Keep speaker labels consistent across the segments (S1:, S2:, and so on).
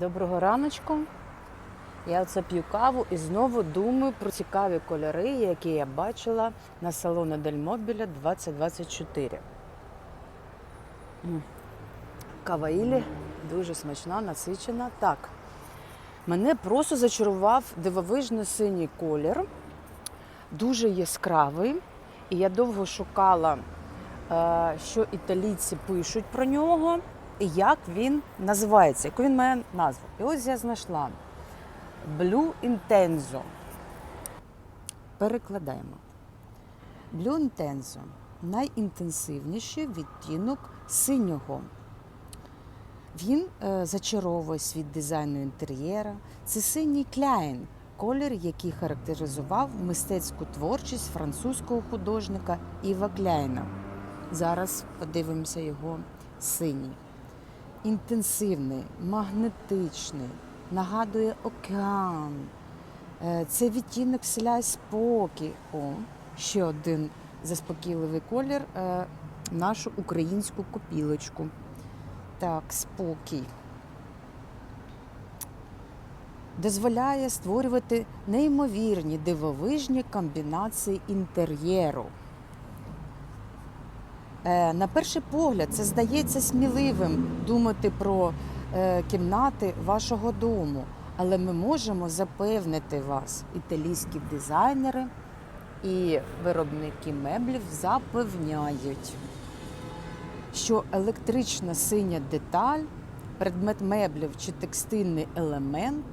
S1: Доброго раночку. Я оце п'ю каву і знову думаю про цікаві кольори, які я бачила на салоні Дель Мобіля 2024. М. Кава Ілі дуже смачна, насичена. Так. Мене просто зачарував дивовижно синій колір, дуже яскравий. І я довго шукала, е, що італійці пишуть про нього як він називається, яку він має назву. І ось я знайшла Blue Intenso. Перекладаємо. Blue Intenso найінтенсивніший відтінок синього. Він е, зачаровує світ дизайну інтер'єра. Це синій кляйн, колір, який характеризував мистецьку творчість французького художника Іва Кляйна. Зараз подивимося його синій. Інтенсивний, магнетичний, нагадує океан. Е, Це відтінок вселяє спокій. О, ще один заспокійливий колір е, нашу українську копілочку. Так, спокій. Дозволяє створювати неймовірні дивовижні комбінації інтер'єру. Е, На перший погляд, це здається сміливим думати про е, кімнати вашого дому, але ми можемо запевнити вас, італійські дизайнери і виробники меблів запевняють, що електрична синя деталь, предмет меблів чи текстильний елемент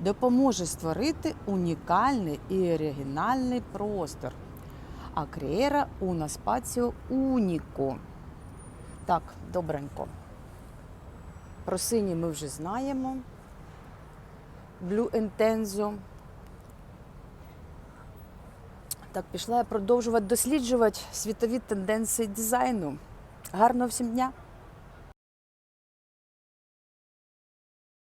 S1: допоможе створити унікальний і оригінальний простор. А креєра уна спаціо уніко. Так, добренько. Про сині ми вже знаємо. Blue Intenso. Так, пішла я продовжувати досліджувати світові тенденції дизайну. Гарного всім дня!